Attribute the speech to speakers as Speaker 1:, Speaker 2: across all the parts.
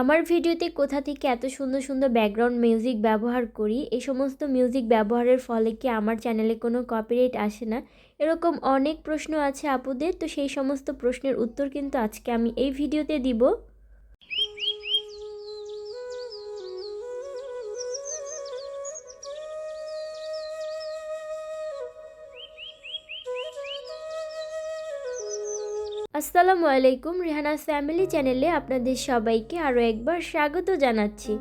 Speaker 1: আমার ভিডিওতে কোথা থেকে এত সুন্দর সুন্দর ব্যাকগ্রাউন্ড মিউজিক ব্যবহার করি, এই সমস্ত মিউজিক ব্যবহারের ফলে কি আমার চ্যানেলে কোনো কপিরাইট আসে না? এরকম অনেক প্রশ্ন আছে আপুদের, তো সেই সমস্ত প্রশ্নের উত্তর কিন্তু আজকে আমি এই ভিডিওতে দিব। আসসালামু আলাইকুম রেহানাস ফ্যামিলি চ্যানেলে আপনাদের সবাইকে আরও একবার স্বাগত জানাচ্ছি।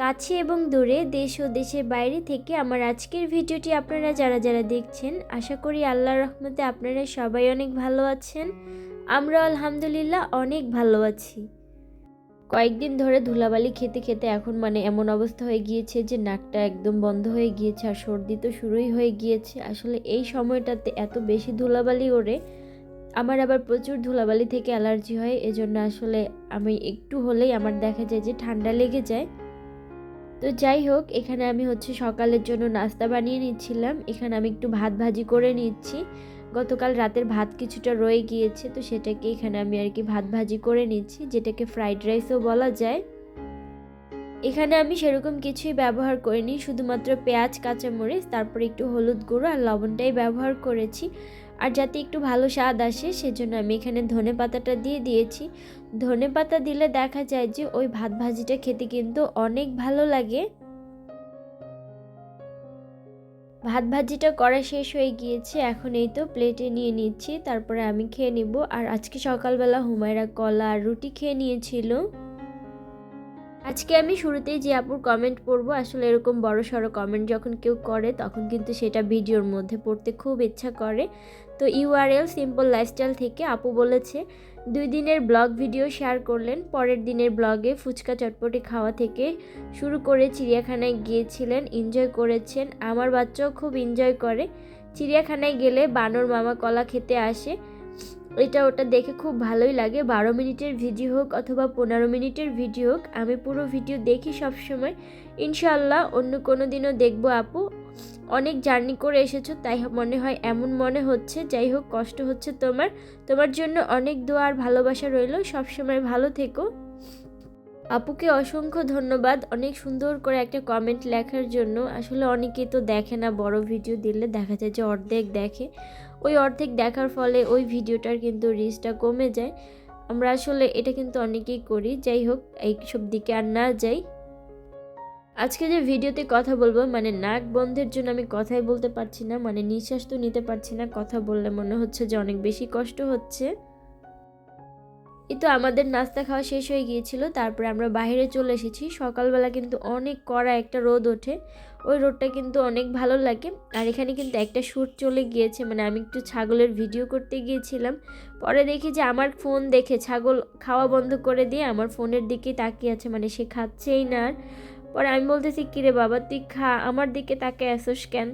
Speaker 1: কাছে এবং দূরে দেশ ও দেশের বাইরে থেকে আমার আজকের ভিডিওটি আপনারা যারা যারা দেখছেন, আশা করি আল্লাহর রহমতে আপনারা সবাই অনেক ভালো আছেন। আমরা আলহামদুলিল্লাহ অনেক ভালো আছি। কয়েকদিন ধরে ধুলাবালি খেতে খেতে এখন মানে এমন অবস্থা হয়ে গিয়েছে যে নাকটা একদম বন্ধ হয়ে গিয়েছে আর সর্দি তো শুরুই হয়ে গিয়েছে। আসলে এই সময়টাতে এত বেশি ধুলাবালি ওড়ে আমার আবার প্রচুর ধুলাবালি থেকে অ্যালার্জি হয়, এজন্য আসলে আমি একটু হলেই আমার দেখা যায় যে ঠান্ডা লেগে যায়। তো যাই হোক, এখানে আমি হচ্ছে সকালের জন্য নাস্তা বানিয়ে নিচ্ছিলাম। এখানে আমি একটু ভাত ভাজি করে নিচ্ছি। গতকাল রাতের ভাত কিছুটা রয়ে গিয়েছে, তো সেটাকে এখানে আমি আর কি ভাত ভাজি করে নিচ্ছি, যেটাকে ফ্রাইড রাইসও বলা যায়। এখানে আমি সেরকম কিছুই ব্যবহার করিনি, শুধুমাত্র পেঁয়াজ, কাঁচামরিচ, তারপর একটু হলুদ গুঁড়ো আর লবণটাই ব্যবহার করেছি। আর যাতে একটু ভালো স্বাদ আসে, সেজন্য আমি এখানে ধনে পাতাটা দিয়ে দিয়েছি। ধনে পাতা দিলে দেখা যায় যে, ওই ভাত ভাজিটা খেতে কিন্তু অনেক ভালো লাগে। ভাত ভাজিটা করা শেষ হয়ে গিয়েছে, এখন এই তো প্লেটে নিয়ে নিচ্ছি, তারপরে আমি খেয়ে নিব। আর আজকে সকালবেলা হুমায়রা কলা আর রুটি খেয়ে নিয়েছিল। আজকে আমি শুরুতেই যে আপুর কমেন্ট পড়ব, আসলে এরকম বড় সড়ো কমেন্ট যখন কেউ করে, তখন কিন্তু সেটা ভিডিওর মধ্যে পড়তে খুব ইচ্ছা করে। তো ইউআরএল সিম্পল লাইফস্টাইল থেকে আপু বলেছে, দুই দিনের ব্লগ ভিডিও শেয়ার করলেন, পরের দিনের ব্লগে ফুচকা চটপটি খাওয়া থেকে শুরু করে চিড়িয়াখানায় গিয়েছিলেন এনজয় করেছেন। আমার বাচ্চাও খুব এনজয় করে। চিড়িয়াখানায় গেলে বানর মামা কলা খেতে আসে। এটা ওটা দেখে খুব ভালোই লাগে। বারো মিনিটের ভিডিও হোক অথবা পনেরো মিনিটের ভিডিও হোক, আমি পুরো ভিডিও দেখি সবসময় ইনশাল্লাহ অন্য কোনো দিনও দেখব আপু। অনেক জার্নি করে এসেছ, তাই মনে হয় এমন মনে হচ্ছে। যাই হোক, কষ্ট হচ্ছে তোমার। তোমার জন্য অনেক দোয়া আর ভালোবাসা রইল। সবসময় ভালো থেকো। আপুকে অসংখ্য ধন্যবাদ অনেক সুন্দর করে একটা কমেন্ট লেখার জন্য। আসলে অনেকেই তো দেখে না বড় ভিডিও দিলে। দেখা যায় যে অর্ধেক দেখে। ওই অর্ধেক দেখার ফলে ওই ভিডিওটার কিন্তু রিচটা কমে যায়। আমরা আসলে এটা কিন্তু অনেকেই করি। যাই হোক, এইসব দিকে আর না যাই। আজকে যে ভিডিওতে কথা বলব মানে নাক বন্ধের জন্য আমি কথাই বলতে পারছি না মানে নিঃশ্বাস তো নিতে পারছি না, কথা বললে মনে হচ্ছে যে অনেক বেশি কষ্ট হচ্ছে। এই তো আমাদের নাস্তা খাওয়া শেষ হয়ে গিয়েছিল, তারপরে আমরা বাইরে চলে এসেছি। সকালবেলা কিন্তু অনেক কড়া একটা রোদ ওঠে, ওই রোদটা কিন্তু অনেক ভালো লাগে। আর এখানে কিন্তু একটা শ্যুট চলে গিয়েছে মানে আমি একটু ছাগলের ভিডিও করতে গিয়েছিলাম। পরে দেখি যে আমার ফোন দেখে ছাগল খাওয়া বন্ধ করে দিয়ে আমার ফোনের দিকেই তাকিয়ে আছে মানে সে খাচ্ছেই না আর। পরে আমি বলতেছি, কিরে বাবা, তুই খা, আমার দিকে তাকে আসোস কেন?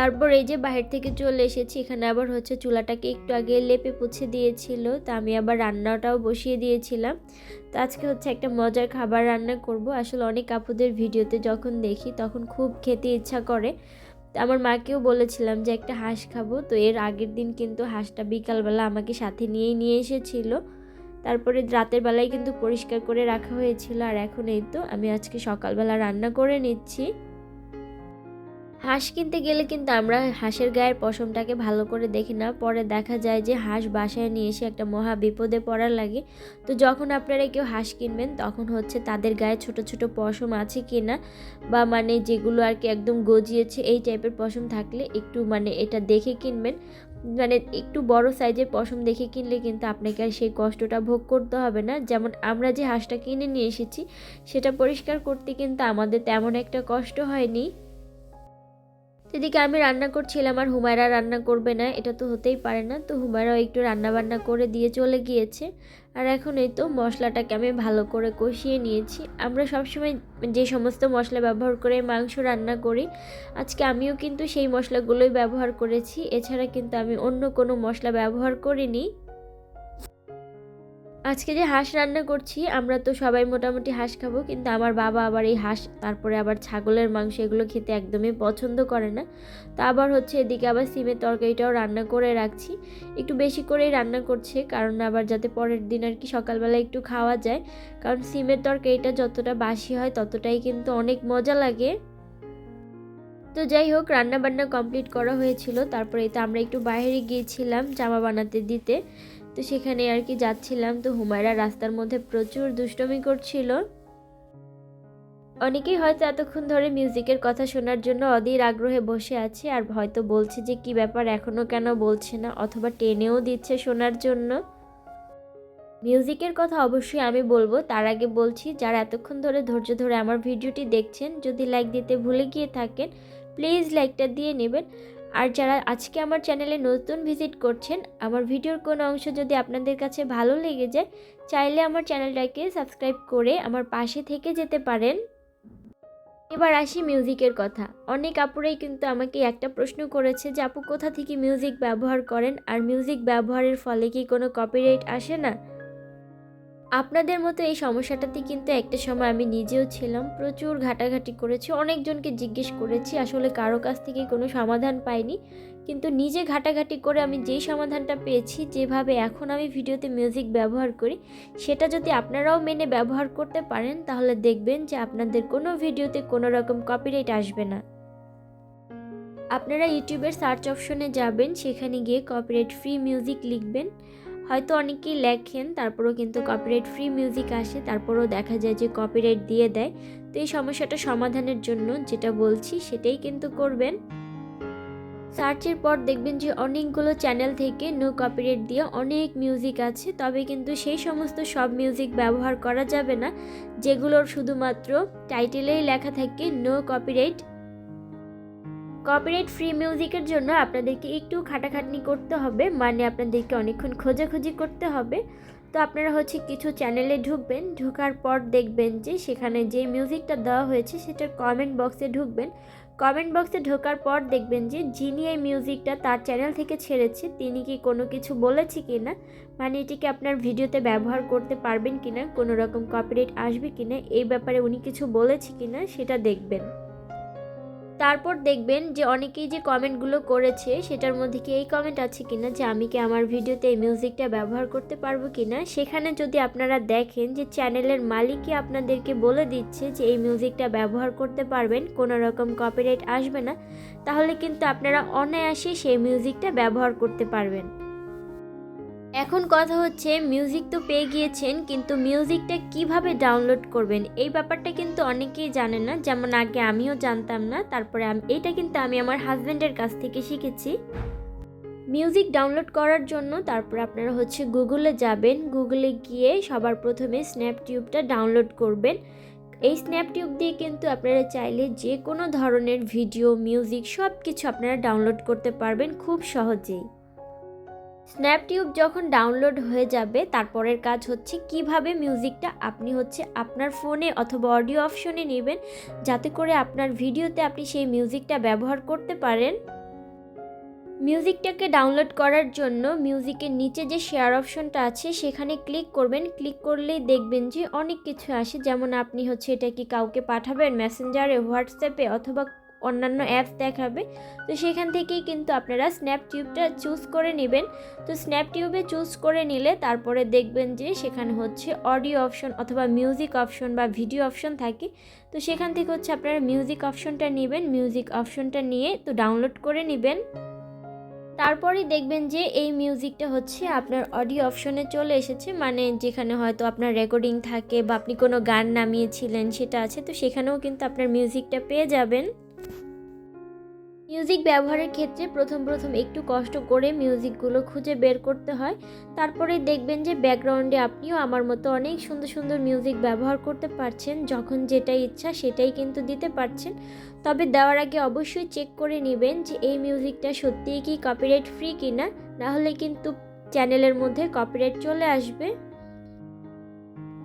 Speaker 1: তারপর এই যে বাহির থেকে চলে এসেছি, এখানে আবার হচ্ছে চুলাটাকে একটু আগে লেপে পুছে দিয়েছিল, তা আমি আবার রান্নাটাও বসিয়ে দিয়েছিলাম। তো আজকে হচ্ছে একটা মজার খাবার রান্না করব। আসলে অনেক আপুদের ভিডিওতে যখন দেখি তখন খুব খেতে ইচ্ছা করে। আমার মাকেও বলেছিলাম যে একটা হাঁস খাব, তো এর আগের দিন কিন্তু হাঁসটা বিকালবেলা আমাকে সাথে নিয়েই নিয়ে এসেছিল। তারপরে রাতের বেলায় কিন্তু পরিষ্কার করে রাখা হয়েছিল, আর এখন এই তো আমি আজকে সকালবেলা রান্না করে নিচ্ছি। হাঁস কিনতে গেলে কিন্তু আমরা হাঁসের গায়ের পশমটাকে ভালো করে দেখি না। পরে দেখা যায় যে হাঁস বাসায় নিয়ে এসে একটা মহা বিপদে পড়া লাগে। তো যখন আপনারা কেউ হাঁস কিনবেন, তখন হচ্ছে তাদের গায়ে ছোট ছোট পশম আছে কি না বা মানে যেগুলো আর কি একদম গজিয়েছে, এই টাইপের পশম থাকলে একটু মানে এটা দেখে কিনবেন। মানে একটু বড় সাইজের পশম দেখে কিনলে কিন্তু আপনাকে আর সেই কষ্টটা ভোগ করতে হবে না। যেমন আমরা যে হাঁসটা কিনে নিয়ে এসেছি, সেটা পরিষ্কার করতে কিন্তু আমাদের তেমন একটা কষ্ট হয়নি। এদিকে আমি রান্না করছিলাম আর হুমায়রা রান্না করবে না, এটা তো হতেই পারে না। তো হুমায়রাও একটু রান্না বান্না করে দিয়ে চলে গিয়েছে। আর এখন এই তো মশলাটাকে আমি ভালো করে কষিয়ে নিয়েছি। আমরা সবসময় যে সমস্ত মশলা ব্যবহার করে মাংস রান্না করি, আজকে আমিও কিন্তু সেই মশলাগুলোই ব্যবহার করেছি। এছাড়া কিন্তু আমি অন্য কোনো মশলা ব্যবহার করিনি। আজকে যে হাঁস রান্না করছি, আমরা তো সবাই মোটামুটি হাঁস খাব, কিন্তু আমার বাবা আবার এই হাঁস, তারপরে আবার ছাগলের মাংস এগুলো খেতে একদমই পছন্দ করে না। তা আবার হচ্ছে এদিকে আবার সিমের তরকারিটাও রান্না করে রাখছি। একটু বেশি করেই রান্না করছে, কারণ আবার যাতে পরের দিন আর কি সকালবেলা একটু খাওয়া যায়। কারণ সিমের তরকারিটা যতটা বাসি হয়, ততটাই কিন্তু অনেক মজা লাগে। তো যাই হোক রান্না বান্না কমপ্লিট করা হয়েছিল, তারপরে তো আমরা একটু বাইরে গিয়েছিলাম জামা বানাতে দিতে। তো সেখানে আর কি যাচ্ছিলাম। তো হুমায়রা রাস্তার মধ্যে প্রচুর দুষ্টমি করছিল। অনেকেই হয়তো এতক্ষণ ধরে মিউজিকের কথা শোনার জন্য অধীর আগ্রহে বসে আছে আর হয়তো বলছে যে, কি ব্যাপার এখনও কেন বলছে না? অথবা টেনেও দিচ্ছে শোনার জন্য। মিউজিকের কথা অবশ্যই আমি বলব। তার আগে বলছি, যারা এতক্ষণ ধরে ধৈর্য ধরে আমার ভিডিওটি দেখছেন, যদি লাইক দিতে ভুলে গিয়ে থাকেন, প্লিজ লাইকটা দিয়ে নেবেন। আর যারা আজকে আমার চ্যানেলে নতুন ভিজিট করছেন, আমার ভিডিওর কোনো অংশ যদি আপনাদের কাছে ভালো লেগে যায়, চাইলে আমার চ্যানেলটাকে সাবস্ক্রাইব করে আমার পাশে থেকে যেতে পারেন। এবার আসি মিউজিকের কথা। অনেক আপুরাই কিন্তু আমাকে একটা প্রশ্ন করেছে যে, আপু, কোথা থেকে মিউজিক ব্যবহার করেন? আর মিউজিক ব্যবহারের ফলে কি কোনো কপিরাইট আসে না? আপনাদের মতো এই সমস্যাটাতে কিন্তু একটা সময় আমি নিজেও ছিলাম। প্রচুর ঘাটাঘাটি করেছি, অনেকজনকে জিজ্ঞেস করেছি, আসলে কারও কাছ থেকে কোনো সমাধান পাইনি। কিন্তু নিজে ঘাটাঘাটি করে আমি যেই সমাধানটা পেয়েছি, যেভাবে এখন আমি ভিডিওতে মিউজিক ব্যবহার করি, সেটা যদি আপনারাও মেনে ব্যবহার করতে পারেন, তাহলে দেখবেন যে আপনাদের কোনো ভিডিওতে কোনো রকম কপিরাইট আসবে না। আপনারা ইউটিউবের সার্চ অপশনে যাবেন, সেখানে গিয়ে কপিরাইট ফ্রি মিউজিক লিখবেন। হয়তো অনেকেই লেখেন তারপরেও কিন্তু কপিরাইট ফ্রি মিউজিক আসে তারপরেও দেখা যায় যে কপিরাইট দিয়ে দেয়। তো এই সমস্যাটা সমাধানের জন্য যেটা বলছি সেটাই কিন্তু করবেন। সার্চের পর দেখবেন যে অনেকগুলো চ্যানেল থেকে নো কপিরাইট দিয়ে অনেক মিউজিক আছে তবে কিন্তু সেই সমস্ত সব মিউজিক ব্যবহার করা যাবে না। যেগুলোর শুধুমাত্র টাইটেলেই লেখা থাকে নো কপিরাইট কপিরাইট ফ্রি মিউজিকের জন্য আপনাদেরকে একটু খাটাখাটনি করতে হবে মানে আপনাদেরকে অনেকক্ষণ খোঁজাখুঁজি করতে হবে। তো আপনারা হচ্ছে কিছু চ্যানেলে ঢুকবেন, ঢোকার পর দেখবেন যে সেখানে যে মিউজিকটা দেওয়া হয়েছে সেটার কমেন্ট বক্সে ঢুকবেন। কমেন্ট বক্সে ঢোকার পর দেখবেন যে যিনি এই মিউজিকটা তার চ্যানেল থেকে ছেড়েছে, তিনি কি কোনো কিছু বলেছে কি না মানে এটিকে আপনার ভিডিওতে ব্যবহার করতে পারবেন কি না কোনো রকম কপিরাইট আসবে কি না এই ব্যাপারে উনি কিছু বলেছে কি না সেটা দেখবেন। তারপর দেখবেন যে অনেকেই যে কমেন্টগুলো করেছে, সেটার মধ্যে কি এই কমেন্ট আছে কি না যে আমি কি আমার ভিডিওতে এই মিউজিকটা ব্যবহার করতে পারব কি না সেখানে যদি আপনারা দেখেন যে চ্যানেলের মালিকই আপনাদেরকে বলে দিচ্ছে যে এই মিউজিকটা ব্যবহার করতে পারবেন, কোনো রকম কপিরাইট আসবে না, তাহলে কিন্তু আপনারা অনায়াসে সেই মিউজিকটা ব্যবহার করতে পারবেন। এখন কথা হচ্ছে মিউজিক তো পেয়ে গিয়েছেন, কিন্তু মিউজিকটা কীভাবে ডাউনলোড করবেন? এই ব্যাপারটা কিন্তু অনেকেই জানে না, যেমন আগে আমিও জানতাম না, তারপরে এটা কিন্তু আমি আমার হাজব্যান্ডের কাছ থেকে শিখেছি। মিউজিক ডাউনলোড করার জন্য তারপর আপনারা হচ্ছে গুগলে যাবেন গুগলে গিয়ে সবার প্রথমে স্ন্যাপটিউবটা ডাউনলোড করবেন। এই স্ন্যাপটিউব দিয়ে কিন্তু আপনারা চাইলে যে কোনো ধরনের ভিডিও মিউজিক সব কিছু আপনারা ডাউনলোড করতে পারবেন খুব সহজেই। স্ন্যাপটিউব যখন ডাউনলোড হয়ে যাবে, তারপরের কাজ হচ্ছে কীভাবে মিউজিকটা আপনি হচ্ছে আপনার ফোনে অথবা অডিও অপশনে নেবেন, যাতে করে আপনার ভিডিওতে আপনি সেই মিউজিকটা ব্যবহার করতে পারেন। মিউজিকটাকে ডাউনলোড করার জন্য মিউজিকের নিচে যে শেয়ার অপশনটা আছে, সেখানে ক্লিক করবেন। ক্লিক করলেই দেখবেন যে অনেক কিছু আসে। যেমন আপনি হচ্ছে এটা কি কাউকে পাঠাবেন? মেসেঞ্জারে হোয়াটসঅ্যাপে অথবা অন্যান্য অ্যাপস দেখাবে। তো সেখান থেকেই কিন্তু আপনারা স্ন্যাপটিউবটা চুজ করে নেবেন। তো স্ন্যাপটিউবে চুজ করে নিলে তারপরে দেখবেন যে সেখানে হচ্ছে অডিও অপশন অথবা মিউজিক অপশন বা ভিডিও অপশন থাকে। তো সেখান থেকে হচ্ছে আপনারা মিউজিক অপশনটা নেবেন। মিউজিক অপশনটা নিয়ে তো ডাউনলোড করে নেবেন। তারপরেই দেখবেন যে এই মিউজিকটা হচ্ছে আপনার অডিও অপশনে চলে এসেছে। মানে যেখানে হয়তো আপনার রেকর্ডিং থাকে বা আপনি কোনো গান নামিয়েছিলেন সেটা আছে। তো সেখানেও কিন্তু আপনার মিউজিকটা পেয়ে যাবেন। মিউজিক ব্যবহারের ক্ষেত্রে প্রথম প্রথম একটু কষ্ট করে মিউজিকগুলো খুঁজে বের করতে হয়। তারপরে দেখবেন যে ব্যাকগ্রাউন্ডে আপনিও আমার মতো অনেক সুন্দর সুন্দর মিউজিক ব্যবহার করতে পারছেন, যখন যেটা ইচ্ছা সেটাই কিন্তু দিতে পারছেন। তবে দেওয়ার আগে অবশ্যই চেক করে নেবেন যে এই মিউজিকটা সত্যিই কি কপিরাইট ফ্রি কিনা, নাহলে কিন্তু চ্যানেলের মধ্যে কপিরাইট চলে আসবে।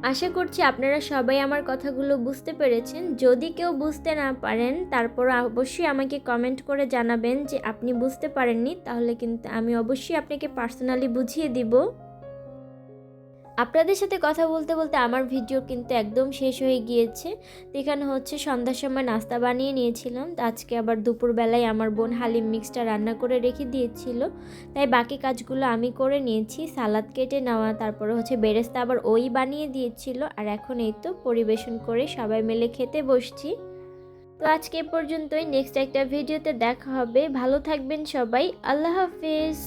Speaker 1: আশা করছি আপনারা সবাই আমার কথাগুলো বুঝতে পেরেছেন। যদি কেউ বুঝতে না পারেন তারপর অবশ্যই আমাকে কমেন্ট করে জানাবেন যে আপনি বুঝতে পারেননি, তাহলে কিন্তু আমি অবশ্যই আপনাকে পার্সোনালি বুঝিয়ে দিব। আপনাদের সাথে কথা বলতে বলতে আমার ভিডিও কিন্তু একদম শেষ হয়ে গিয়েছে। এখানে হচ্ছে সন্ধ্যার সময় নাস্তা বানিয়ে নিয়েছিলাম। আজকে আবার দুপুরবেলায় আমার বোন হালিম মিক্সটা রান্না করে রেখে দিয়েছিল। তাই বাকি কাজগুলো আমি করে নিয়েছি। সালাদ কেটে নেওয়া, তারপরে হচ্ছে বেরেস্তা আবার ওই বানিয়ে দিয়েছিল। আর এখন এই তো পরিবেশন করে সবাই মিলে খেতে বসছি। তো আজকে পর্যন্তই। নেক্সট একটা ভিডিওতে দেখা হবে। ভালো থাকবেন সবাই। আল্লাহ হাফিজ।